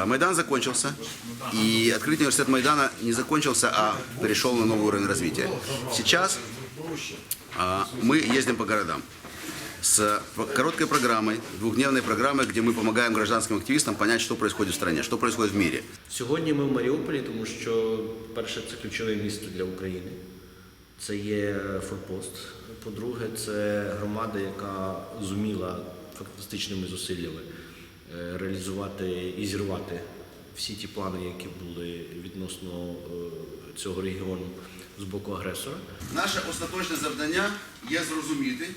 А, Майдан закончился, и открытый университет Майдана не закончился, а перешел на новый уровень развития. Сейчас а, мы ездим по городам с короткой программой, двухдневной программой, где мы помогаем гражданским активистам понять, что происходит в стране, что происходит в мире. Сьогодні ми в Маріуполі, тому що перше це ключове місто для України. Це є форпост. По-друге, це громада, яка зуміла фантастичними зусиллями е, Реалізувати і зірвати всі ті плани, які були відносно е, цього регіону з боку агресора. Наше остаточне завдання є зрозуміти,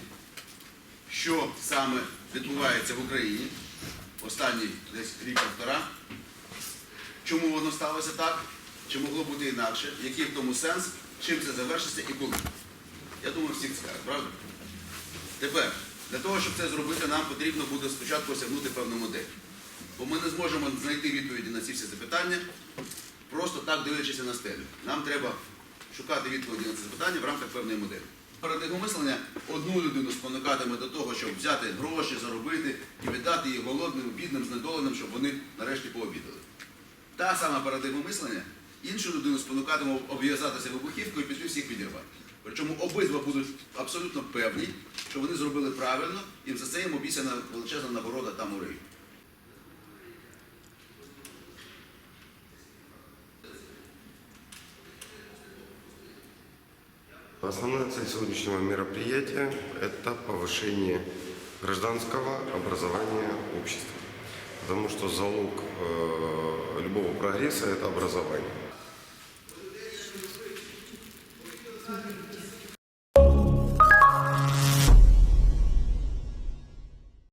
що саме відбувається в Україні останній десь рік-півтора, чому воно сталося так, чи могло бути інакше, який в тому сенс, чим це завершиться і коли. Я думаю, всіх скаже, правда? Тепер, для того, щоб це зробити, нам потрібно буде спочатку осягнути певну модель. Бо ми не зможемо знайти відповіді на ці всі запитання, просто так дивлячись на стелю. Нам треба шукати відповіді на ці запитання в рамках певної моделі. Парадигма мислення одну людину спонукатиме до того, щоб взяти гроші, заробити і віддати їх голодним, бідним, знедоленим, щоб вони нарешті пообідали. Та сама парадигма мислення іншу людину спонукатиме обв'язатися вибухівкою і піти всіх підірвати. Причому обидва будуть абсолютно певні, що вони зробили правильно, і за це їм обіцяна величезна нагорода там у Ригі. Основная цель сегодняшнего мероприятия – это повышение гражданского образования общества. Потому что залог э, любого прогресса – это образование.